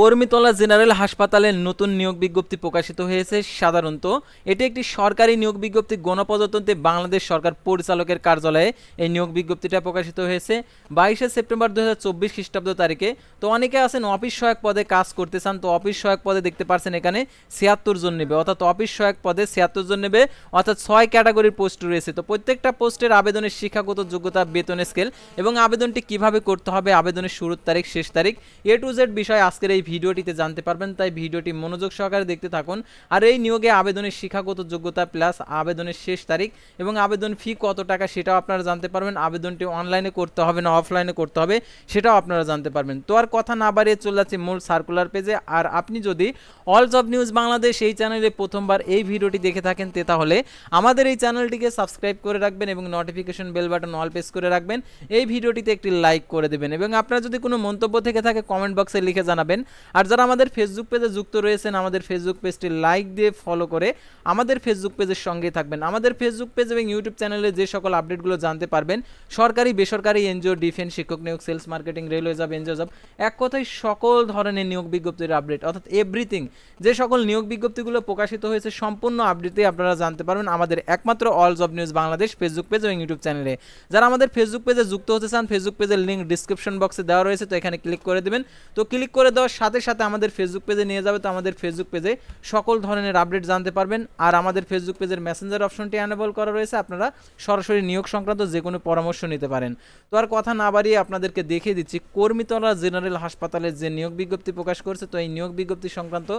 কর্মীতলা general হাসপাতালে নতুন নিয়োগ বিজ্ঞপ্তি প্রকাশিত হয়েছে। সাধারণত, এটি একটি সরকারি নিয়োগ বিজ্ঞপ্তি। গণপ্রজাতন্ত্রী বাংলাদেশ সরকার পরিচালকের কার্যালয়ে এই নিয়োগ বিজ্ঞপ্তিটা প্রকাশিত হয়েছে। বাইশে সেপ্টেম্বর দু হাজার চব্বিশ খ্রিস্টাব্দ তারিখে। তো অনেকে আছেন অফিস সহায়ক পদে কাজ করতে চান, তো অফিস সহায়ক পদে দেখতে পারছেন এখানে ছিয়াত্তর জন নেবে। অর্থাৎ অফিস সহায়ক পদে ছিয়াত্তর জন নেবে। অর্থাৎ ছয় ক্যাটাগরির পোস্ট রয়েছে। তো প্রত্যেকটা পোস্টের আবেদনের শিক্ষাগত যোগ্যতা, বেতন স্কেল এবং আবেদনটি কীভাবে করতে হবে, আবেদনের শুরুর তারিখ, শেষ তারিখ এ টু জেড বিষয় আজকের এই ভিডিওটিতে জানতে পারবেন, তাই ভিডিওটি মনোযোগ সহকারে দেখতে থাকুন। আর এই নিয়োগে আবেদনের শিক্ষাগত যোগ্যতা প্লাস আবেদনের শেষ তারিখ এবং আবেদন ফি কত টাকা সেটাও আপনারা জানতে পারবেন। আবেদনটি অনলাইনে করতে হবে না, অফলাইনে করতে হবে সেটাও আপনারা জানতে পারবেন। তো আর কথা না বাড়িয়ে চলে যাচ্ছে মূল সার্কুলার পেজে আর আপনি যদি অল জব নিউজ বাংলাদেশ এই চ্যানেলে প্রথমবার এই ভিডিওটি দেখে থাকেন, তে তাহলে আমাদের এই চ্যানেলটিকে সাবস্ক্রাইব করে রাখবেন এবং notification bell button all press করে রাখবেন। এই ভিডিওটিতে একটি লাইক করে দেবেন এবং আপনারা যদি কোনো মন্তব্য থেকে থাকে কমেন্ট বক্সে লিখে জানাবেন। আর যারা আমাদের ফেসবুক পেজে যুক্ত রয়েছেন, আমাদের ফেসবুক পেজটি লাইক দিয়ে ফলো করে আমাদের ফেসবুক পেজের সঙ্গেই থাকবেন। আমাদের ফেসবুক পেজ এবং ইউটিউব চ্যানেলে যে সকল আপডেটগুলো জানতে পারবেন, সরকারি, বেসরকারি এনজিও ডিফেন্স শিক্ষক নিয়োগ sales marketing railway job NGO job এক কথায় সকল ধরনের নিয়োগ বিজ্ঞপ্তির আপডেট অর্থাৎ এভরিথিং যে সকল নিয়োগ বিজ্ঞপ্তিগুলো প্রকাশিত হয়েছে, সম্পূর্ণ আপডেটে আপনারা জানতে পারবেন আমাদের একমাত্র all job news Bangladesh Facebook page এবং ইউটিউব চ্যানেলে যারা আমাদের ফেসবুক পেজে যুক্ত হতে চান ফেসবুক পেজের লিঙ্ক ডিসক্রিপশন বক্সে দেওয়া রয়েছে, তো এখানে ক্লিক করে দেবেন। তো ক্লিক করে দেওয়ার সাথে সাথে আমাদের ফেসবুক পেজে নিয়ে যাবে তো আমাদের ফেসবুক পেজে সকল ধরনের আপডেট জানতে পারবেন। আর আমাদের ফেসবুক পেজের মেসেঞ্জার অপশনটি অ্যানেবল করা রয়েছে। আপনারা সরাসরি নিয়োগ সংক্রান্ত যে কোনো পরামর্শ নিতে পারেন। তো আর কথা না বাড়িয়ে আপনাদেরকে দেখিয়ে দিচ্ছি, কর্মীতলা জেনারেল হাসপাতালের যে নিয়োগ বিজ্ঞপ্তি প্রকাশ করছে, তো এই নিয়োগ বিজ্ঞপ্তি সংক্রান্ত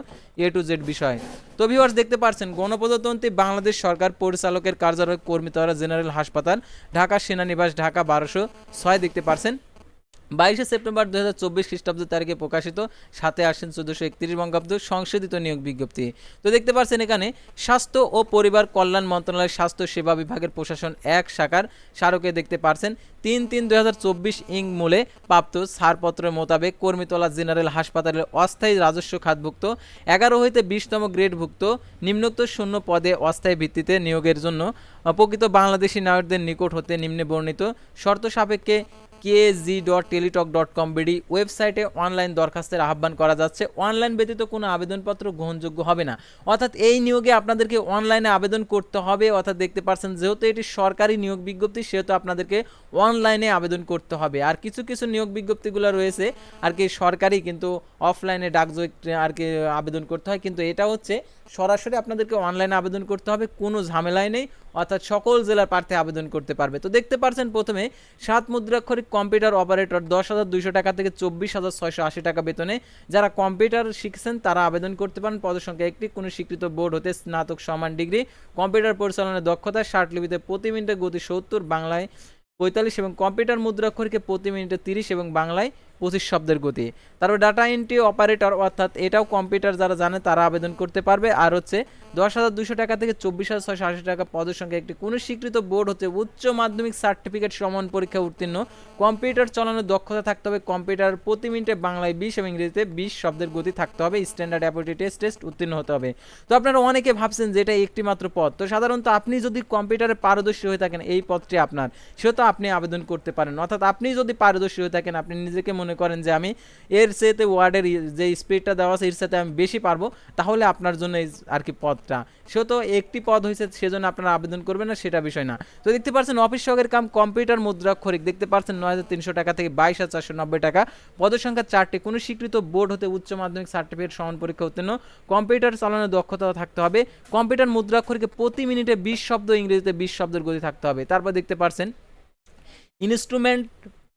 এ টু জেড বিষয়। তো ভিউয়ার্স দেখতে পাচ্ছেন গণপ্রজাতন্ত্রী বাংলাদেশ সরকার পরিচালকের কার্যালয় কর্মীতলা জেনারেল হাসপাতাল, ঢাকা সেনানিবাস, ঢাকা বারোশো ছয় দেখতে পারছেন। বাইশে সেপ্টেম্বর দু হাজার চব্বিশ খ্রিস্টাব্দ তারিখে প্রকাশিত সাথে আসেন চোদ্দোশো একত্রিশ বঙ্গাব্দ সংশোধিত নিয়োগ বিজ্ঞপ্তি। তো দেখতে পাচ্ছেন এখানে, স্বাস্থ্য ও পরিবার কল্যাণ মন্ত্রণালয়ের স্বাস্থ্য সেবা বিভাগের প্রশাসন এক শাখার স্মারকে দেখতে পারছেন। তিন তিন দুই হাজার চব্বিশ ইং মূলে প্রাপ্ত ছাড়পত্রের মোতাবেক কর্মীতলা জেনারেল হাসপাতালের অস্থায়ী রাজস্ব খাতভুক্ত, এগারো হইতে বিশতম গ্রেডভুক্ত, নিম্নোক্ত শূন্য পদে অস্থায়ী ভিত্তিতে নিয়োগের জন্য প্রকৃত বাংলাদেশি নাগরিকদের নিকট হতে নিম্নে বর্ণিত শর্ত সাপেক্ষে KG dot Teletalk dot com BD ওয়েবসাইটে অনলাইন দরখাস্তের আহ্বান করা যাচ্ছে। অনলাইন ব্যতীত কোনো আবেদনপত্র গ্রহণযোগ্য হবে না। অর্থাৎ এই নিয়োগে আপনাদেরকে অনলাইনে আবেদন করতে হবে। অর্থাৎ দেখতে পাচ্ছেন যেহেতু এটি সরকারি নিয়োগ বিজ্ঞপ্তি, সেহেতু আপনাদেরকে অনলাইনে আবেদন করতে হবে। আর কিছু কিছু নিয়োগ বিজ্ঞপ্তিগুলো রয়েছে, আর কি সরকারি কিন্তু অফলাইনে ডাকযোগ আর কি আবেদন করতে হয়। কিন্তু এটা হচ্ছে সরাসরি আপনাদেরকে অনলাইনে আবেদন করতে হবে, কোনো ঝামেলাই নেই, অর্থাৎ সকল জেলার প্রার্থী আবেদন করতে পারবে। তো দেখতে পারছেন প্রথমে, সাত মুদ্রাক্ষরিক কম্পিউটার অপারেটর দশ হাজার দুইশো টাকা থেকে চব্বিশ হাজার ছয়শো আশি টাকা বেতনে যারা কম্পিউটার শিখছেন তারা আবেদন করতে পারেন। পদসংখ্যা একটি, কোনো স্বীকৃত বোর্ড হতে স্নাতক সমান ডিগ্রি। কম্পিউটার পরিচালনার দক্ষতা, ষাট লিপিতে প্রতি মিনিটে গতি সত্তর, বাংলায় পঁয়তাল্লিশ এবং কম্পিউটার মুদ্রাক্ষরকে প্রতি মিনিটে তিরিশ এবং বাংলায় পঁচিশ শব্দের গতি। তারপর ডাটা এন্ট্রি অপারেটর অর্থাৎ এটাও কম্পিউটার যারা জানে তারা আবেদন করতে পারবে। আর হচ্ছে দশ হাজার দুশো টাকা থেকে চব্বিশ হাজার ছয়শো আশি টাকা পদের সঙ্গে একটি কোনো স্বীকৃত বোর্ড হতে উচ্চ মাধ্যমিক সার্টিফিকেট সমান পরীক্ষা উত্তীর্ণ। কম্পিউটার চালানোর দক্ষতা থাকতে হবে। কম্পিউটার প্রতি মিনিটে বাংলায় বিশ এবং ইংরেজিতে বিশ শব্দের গতি থাকতে হবে। স্ট্যান্ডার্ড অ্যাপোটি টেস্ট টেস্ট উত্তীর্ণ হতে হবে। তো আপনারা অনেকে ভাবছেন যে এটা একটি মাত্র পদ। তো সাধারণত আপনি যদি কম্পিউটারে পারদর্শী হয়ে থাকেন, এই পদটি আপনার। সেহেতু আপনি আবেদন করতে পারেন। অর্থাৎ আপনি যদি পারদর্শী হয়ে থাকেন, আপনি নিজেকে মনে করেন যে আমি এর সাথে ওয়ার্ডের যে স্পিডটা দেওয়া আছে, এর সাথে আমি বেশি পারব, তাহলে আপনার জন্য আর কি পদটা সেহেতু একটি পদ হয়েছে, সেজন্য আপনারা আবেদন করবেন না, সেটা বিষয় না। তো দেখতে পাচ্ছেন, অফিস সহকারী কাম কম্পিউটার মুদ্রাক্ষরিক। দেখতে পাচ্ছেন, নয় হাজার তিনশো টাকা থেকে বাইশ হাজার চারশো নব্বই টাকা। পদের সংখ্যা চারটি, কোনো স্বীকৃত বোর্ড হতে উচ্চ মাধ্যমিক সার্টিফিকেট সমান পরীক্ষা উত্তীর্ণ। কম্পিউটার চালানোর দক্ষতা থাকতে হবে। কম্পিউটার মুদ্রাক্ষরিকে প্রতি মিনিটে বিশ শব্দ ইংরেজিতে বিশ শব্দের গতি থাকতে হবে। তারপর দেখতে পাচ্ছেন, ইনস্ট্রুমেন্ট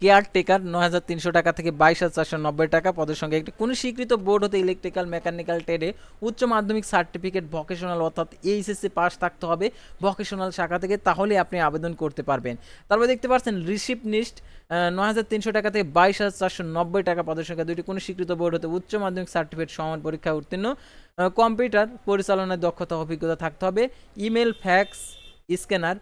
কেয়ারটেকার নয় হাজার তিনশো টাকা থেকে বাইশ হাজার চারশো নব্বই টাকা পদের সঙ্গে একটি কোনো স্বীকৃত বোর্ড হতে ইলেকট্রিক্যাল, মেকানিক্যাল ট্রেডে উচ্চ মাধ্যমিক সার্টিফিকেট, ভকেশনাল অর্থাৎ এইচএসসি পাস থাকতে হবে ভকেশনাল শাখা থেকে, তাহলে আপনি আবেদন করতে পারবেন। তারপর দেখতে পাচ্ছেন রিসিপ্ট নিস্ট নয় হাজার তিনশো টাকা থেকে বাইশ হাজার চারশো নব্বই টাকা পদের সংখ্যা দুইটি কোনো স্বীকৃত বোর্ড হতে উচ্চ মাধ্যমিক সার্টিফিকেট, সমান পরীক্ষা উত্তীর্ণ। কম্পিউটার পরিচালনার দক্ষতা, অভিজ্ঞতা থাকতে হবে। ইমেল, ফ্যাক্স, স্ক্যানার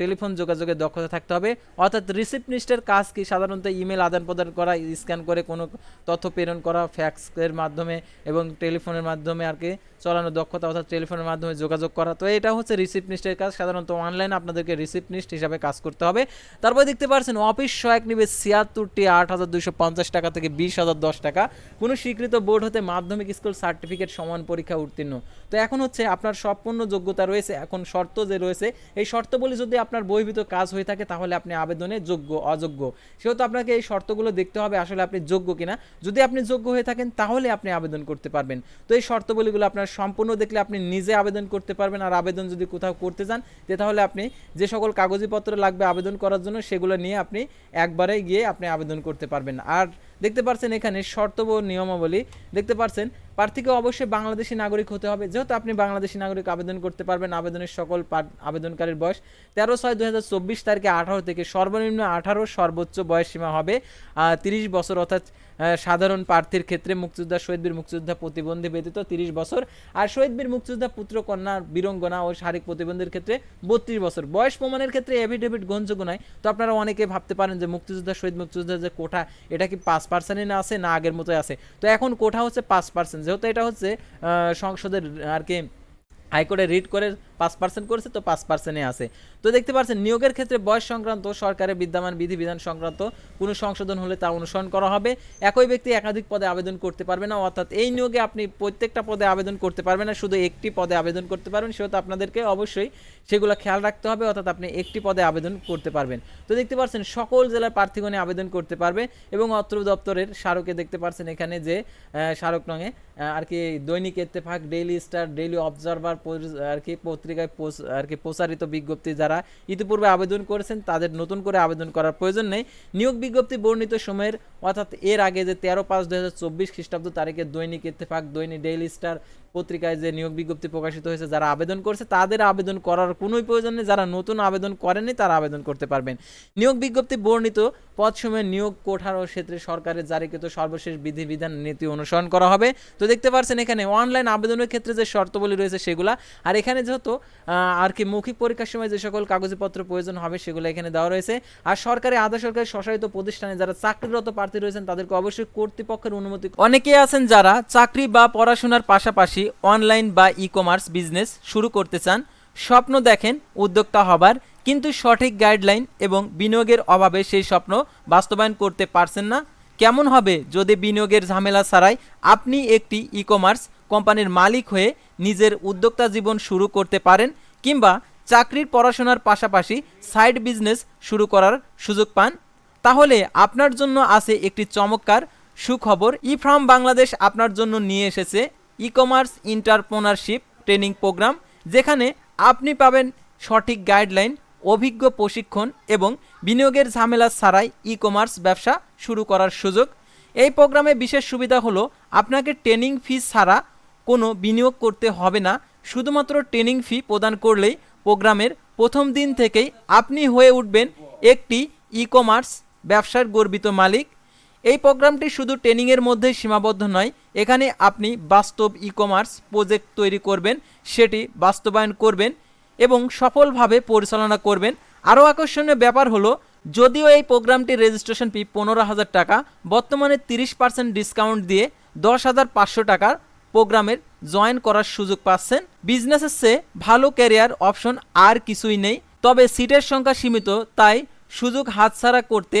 টেলিফোন যোগাযোগের দক্ষতা থাকতে হবে। অর্থাৎ রিসিপনিস্টের কাজ কি? সাধারণত ইমেল আদান প্রদান করা স্ক্যান করে কোনো তথ্য প্রেরণ করা ফ্যাক্সের মাধ্যমে এবং টেলিফোনের মাধ্যমে আর কি চলানো দক্ষতা অর্থাৎ টেলিফোনের মাধ্যমে যোগাযোগ করা। তো এটা হচ্ছে রিসিপনিস্টের কাজ। সাধারণত অনলাইনে আপনাদেরকে রিসিপনিস্ট হিসাবে কাজ করতে হবে। তারপরে দেখতে পাচ্ছেন অফিস সহায়ক নিবে ছিয়াত্তরটি, আট হাজার দুশো পঞ্চাশ টাকা থেকে বিশ হাজার দশ টাকা। কোনো স্বীকৃত বোর্ড হতে মাধ্যমিক স্কুল সার্টিফিকেট সমান পরীক্ষা উত্তীর্ণ। তো এখন হচ্ছে আপনার সম্পূর্ণ যোগ্যতা রয়েছে। এখন শর্ত যে রয়েছে, এই শর্তগুলি যদি আপনার বহির্ভূত কাজ হয়ে থাকে, তাহলে আপনি আবেদনে যোগ্য, অযোগ্য। সেহেতু আপনাকে এই শর্তগুলো দেখতে হবে, আসলে আপনি যোগ্য কিনা। যদি আপনি যোগ্য হয়ে থাকেন, তাহলে আপনি আবেদন করতে পারবেন। তো এই শর্তবলীগুলো আপনার সম্পূর্ণ দেখলে আপনি নিজে আবেদন করতে পারবেন, আর আবেদন যদি কোথাও করতে চান তাহলে আপনি যে সকল কাগজপত্র লাগবে আবেদন করার জন্য, সেগুলো নিয়ে আপনি একবারে গিয়ে আপনি আবেদন করতে পারবেন। আর দেখতে পাচ্ছেন এখানে শর্ত নিয়মাবলী। দেখতে পাচ্ছেন প্রার্থীকে অবশ্যই বাংলাদেশি নাগরিক হতে হবে। যেহেতু আপনি বাংলাদেশি নাগরিক, আবেদন করতে পারবেন আবেদনের সকল আবেদনকারীর বয়স তেরো ছয় দু হাজার চব্বিশ তারিখে আঠারো থেকে সর্বনিম্ন আঠারো সর্বোচ্চ বয়স সীমা হবে। তিরিশ বছর অর্থাৎ সাধারণ প্রার্থীর ক্ষেত্রে মুক্তিযোদ্ধা, শহীদ বীর মুক্তিযোদ্ধা প্রতিবন্ধী ব্যতীত তিরিশ বছর। আর শহীদ বীর মুক্তিযোদ্ধা পুত্র, কন্যা, বীরঙ্গনা ও শারীরিক প্রতিবন্ধীর ক্ষেত্রে বত্রিশ বছর। বয়স প্রমাণের ক্ষেত্রে এভিডেভিট গ্রহণযোগ্য নয়। তো আপনারা অনেকে ভাবতে পারেন যে মুক্তিযোদ্ধা, শহীদ মুক্তিযোদ্ধা যে কোঠা, এটা কি পাঁচ পার্সেন্টে না আছে, না আগের মতোই আছে? তো এখন কোঠা হচ্ছে পাঁচ পার্সেন্ট যেহেতু এটা হচ্ছে সংসদের আর কি হাইকোর্টে রিট করে পাঁচ পার্সেন্ট করেছে, তো পাঁচ পার্সেন্টে আছে। তো দেখতে পাচ্ছেন, নিয়োগের ক্ষেত্রে বয়স সংক্রান্ত, সরকারের বিদ্যমান বিধিবিধান সংক্রান্ত কোনো সংশোধন হলে তা অনুসরণ করা হবে। একই ব্যক্তি একাধিক পদে আবেদন করতে পারবে না, অর্থাৎ এই নিয়োগে আপনি প্রত্যেকটা পদে আবেদন করতে পারবেন না, শুধু একটি পদে আবেদন করতে পারবেন সেহেতু আপনাদেরকে অবশ্যই সেগুলো খেয়াল রাখতে হবে, অর্থাৎ আপনি একটি পদে আবেদন করতে পারবেন। তো দেখতে পাচ্ছেন, সকল জেলার প্রার্থীগণে আবেদন করতে পারবে এবং অত্র দপ্তরের স্মারকে দেখতে পাচ্ছেন এখানে যে স্মারক নঙে আর কি দৈনিক Ittefaq Daily Star Daily Observer আর কি পত্রিকায় আর কি প্রচারিত বিজ্ঞপ্তি যারা ইতিপূর্বে আবেদন করেছেন, তাদের নতুন করে আবেদন করার প্রয়োজন নেই। নিয়োগ বিজ্ঞপ্তি বর্ণিত সময়ের, অর্থাৎ এর আগে যে তেরো পাঁচ দু হাজার চব্বিশ খ্রিস্টাব্দ তারিখে দৈনিক ইত্তেফাক, দৈনিক ডেইলি স্টার পত্রিকায় যে নিয়োগ বিজ্ঞপ্তি প্রকাশিত হয়েছে, যারা আবেদন করছে, তাদের আবেদন করার কোনোই প্রয়োজন নেই। যারা নতুন আবেদন করেনি তারা আবেদন করতে পারবেন। নিয়োগ বিজ্ঞপ্তি বর্ণিত পদ সময়ে নিয়োগ কোঠার ও ক্ষেত্রে সরকারের জারিকৃত সর্বশেষ বিধিবিধান নীতি অনুসরণ করা হবে। তো দেখতে পাচ্ছেন এখানে অনলাইন আবেদনের ক্ষেত্রে যে শর্তবলী রয়েছে সেগুলা, আর এখানে যেহেতু আর কি মৌখিক পরীক্ষার সময় যে সকল কাগজপত্র প্রয়োজন হবে সেগুলো এখানে দেওয়া রয়েছে। আর সরকারি, আধা সরকারি স্বশাসিত প্রতিষ্ঠানে যারা চাকরিরত প্রার্থী রয়েছেন, তাদেরকে অবশ্যই কর্তৃপক্ষের অনুমতি অনেকেই আছেন যারা চাকরি বা পড়াশোনার পাশাপাশি অনলাইন বা ই কমার্স বিজনেস শুরু করতে চান, স্বপ্ন দেখেন উদ্যোক্তা হবার, কিন্তু সঠিক গাইডলাইন এবং বিনিয়োগের অভাবে সেই স্বপ্ন বাস্তবায়ন করতে পারছেন না। কেমন হবে যদি বিনিয়োগের ঝামেলা ছাড়াই আপনি একটি ই কমার্স কোম্পানির মালিক হয়ে নিজের উদ্যোক্তা জীবন শুরু করতে পারেন কিংবা চাকরির পড়াশোনার পাশাপাশি সাইড বিজনেস শুরু করার সুযোগ পান? তাহলে আপনার জন্য আছে একটি চমৎকার সুখবর। ই ফার্ম বাংলাদেশ আপনার জন্য নিয়ে এসেছে e commerce entrepreneurship training programme যেখানে আপনি পাবেন সঠিক গাইডলাইন অভিজ্ঞ প্রশিক্ষণ এবং বিনিয়োগের ঝামেলা ছাড়াই ই কমার্স ব্যবসা শুরু করার সুযোগ। এই প্রোগ্রামে বিশেষ সুবিধা হলো, আপনাকে ট্রেনিং ফি ছাড়া কোনো বিনিয়োগ করতে হবে না। শুধুমাত্র ট্রেনিং ফি প্রদান করলেই প্রোগ্রামের প্রথম দিন থেকেই আপনি হয়ে উঠবেন একটি ই কমার্স ব্যবসার গর্বিত মালিক। এই প্রোগ্রামটি শুধু ট্রেনিংয়ের মধ্যে সীমাবদ্ধ নয়, এখানে আপনি বাস্তব ই কমার্স প্রজেক্ট তৈরি করবেন, সেটি বাস্তবায়ন করবেন এবং সফলভাবে পরিচালনা করবেন। আরও আকর্ষণীয় ব্যাপার হলো, যদিও এই প্রোগ্রামটির রেজিস্ট্রেশন ফি পনেরো হাজার টাকা, বর্তমানে তিরিশ পার্সেন্ট ডিসকাউন্ট দিয়ে দশ হাজার পাঁচশো টাকার প্রোগ্রামের জয়েন করার সুযোগ পাচ্ছেন। বিজনেসের চেয়ে ভালো ক্যারিয়ার অপশন আর কিছুই নেই, তবে সিটের সংখ্যা সীমিত, তাই সুযোগ হাতছাড়া করতে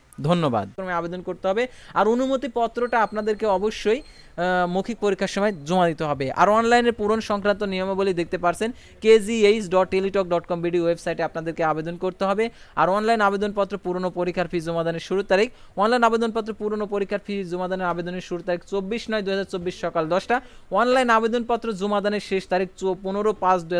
ধন্যবাদ। আবেদন করতে হবে। আর অনুমতি পত্রটা আপনাদেরকে অবশ্যই মৌখিক পরীক্ষার সময় জমা দিতে হবে। আর অনলাইনে পূরণ সংক্রান্ত নিয়মাবলী দেখতে পারছেন KGH dot Teletalk dot com BD ওয়েবসাইটে আপনাদেরকে আবেদন করতে হবে। আর অনলাইন আবেদনপত্র পূরণ পরীক্ষার ফি জমাদানের শুরুর তারিখ। অনলাইন আবেদনপত্র পূরণ পরীক্ষার ফি জমাদানের আবেদনের শুরুর তারিখ চব্বিশ নয় দু সকাল দশটা। অনলাইন আবেদনপত্র জমাদানের শেষ তারিখ পনেরো পাঁচ দু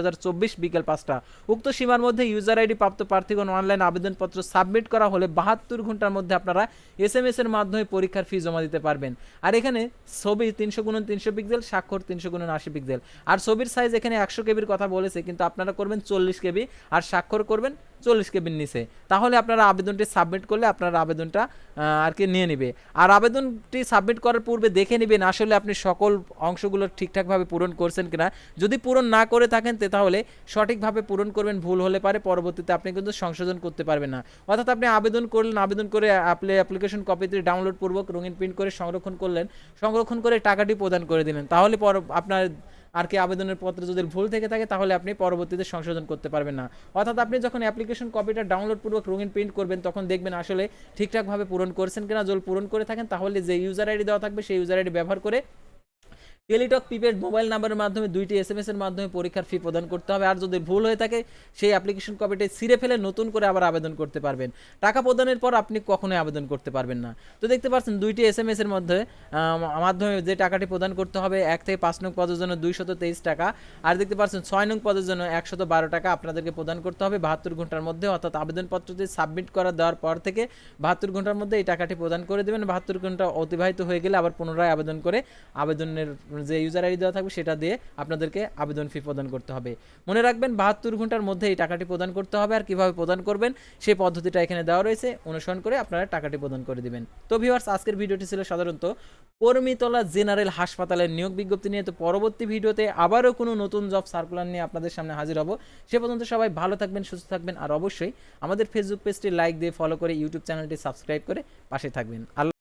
বিকেল পাঁচটা। উক্ত সীমার মধ্যে ইউজার আইডি প্রাপ্ত প্রার্থীগণ অনলাইন আবেদনপত্র সাবমিট করা হলে বাহাত্তর ঘণ্টার মধ্যে আপনারা এস এম এস এর মাধ্যমে পরীক্ষার ফি জমা দিতে পারবেন। আর এখানে ছবি তিনশো গুণন তিনশো পিক্সেল স্বাক্ষর তিনশো গুণন আশি পিক্সেল আর ছবির সাইজ এখানে একশো কেবির কথা বলেছে, কিন্তু আপনারা করবেন চল্লিশ কেবি, আর স্বাক্ষর করবেন চল্লিশ কেবির নিচে তাহলে আপনারা আবেদনটি সাবমিট করলে আপনার আবেদনটা আর কি নিয়ে নেবে। আর আবেদনটি সাবমিট করার পূর্বে দেখে নেবেন আসলে আপনি সকল অংশগুলো ঠিকঠাকভাবে পূরণ করছেন কিনা। যদি পূরণ না করে থাকেন তাহলে সঠিকভাবে পূরণ করবেন, ভুল হলে পারে, পরবর্তীতে আপনি কিন্তু সংশোধন করতে পারবেন না। অর্থাৎ আপনি আবেদন করলেন, আবেদন করে আপনি অ্যাপ্লিকেশন কপিতে ডাউনলোড পূর্বক রঙিন প্রিন্ট করে সংরক্ষণ করলেন। সংরক্ষণ করে টাকাটি প্রদান করে দিলেন। তাহলে পর আপনার আর কি আবেদনের পত্রে যদি ভুল থেকে থাকে, তাহলে আপনি পরবর্তীতে সংশোধন করতে পারবেন না। অর্থাৎ আপনি যখন অ্যাপ্লিকেশন কপিটা ডাউনলোড পূর্বক রঙিন প্রিন্ট করবেন, তখন দেখবেন আসলে ঠিকঠাকভাবে পূরণ করছেন কিনা, যদি পূরণ করে থাকেন, তাহলে যে ইউজার আইডি দেওয়া থাকবে, সেই ইউজার আইডি ব্যবহার করে টেলিটক প্রিপেড মোবাইল নাম্বারের মাধ্যমে দুইটি এস এম এর মাধ্যমে পরীক্ষার ফি প্রদান করতে হবে। আর যদি ভুল হয়ে থাকে, সেই অ্যাপ্লিকেশন কপিটি ছিঁড়ে ফেলে নতুন করে আবার আবেদন করতে পারবেন। টাকা প্রদানের পর আপনি কখনোই আবেদন করতে পারবেন না। তো দেখতে পাচ্ছেন, দুইটি এস এম এর মধ্যে মাধ্যমে যে টাকাটি প্রদান করতে হবে, এক থেকে পাঁচ নং পদের জন্য দুইশত তেইশ টাকা। আর দেখতে পাচ্ছেন, ছয় নং পদের জন্য একশত বারো টাকা আপনাদেরকে প্রদান করতে হবে বাহাত্তর ঘণ্টার মধ্যে। অর্থাৎ আবেদনপত্রটি সাবমিট করা দেওয়ার পর থেকে বাহাত্তর ঘণ্টার মধ্যে এই টাকাটি প্রদান করে দেবেন। বাহাত্তর ঘণ্টা অতিবাহিত হয়ে গেলে আবার পুনরায় আবেদন করে আবেদনের যে ইউজার আইডি দেওয়া থাকবে সেটা দিয়ে আপনাদেরকে আবেদন ফি প্রদান করতে হবে। মনে রাখবেন, বাহাত্তর ঘণ্টার মধ্যে এই টাকাটি প্রদান করতে হবে আর কীভাবে প্রদান করবেন, সেই পদ্ধতিটা এখানে দেওয়া রয়েছে। অনুসরণ করে আপনারা টাকাটি প্রদান করে দিবেন। তো ভিউয়ার্স আজকের ভিডিওটি ছিল সাধারণত কর্মীতলা জেনারেল হাসপাতালের নিয়োগ বিজ্ঞপ্তি নিয়ে। তো পরবর্তী ভিডিওতে আবারও কোনো নতুন জব সার্কুলার নিয়ে আপনাদের সামনে হাজির হব। সে পর্যন্ত সবাই ভালো থাকবেন, সুস্থ থাকবেন আর অবশ্যই আমাদের ফেসবুক পেজটি লাইক দিয়ে ফলো করে ইউটিউব চ্যানেলটি সাবস্ক্রাইব করে পাশে থাকবেন। আল্লাহ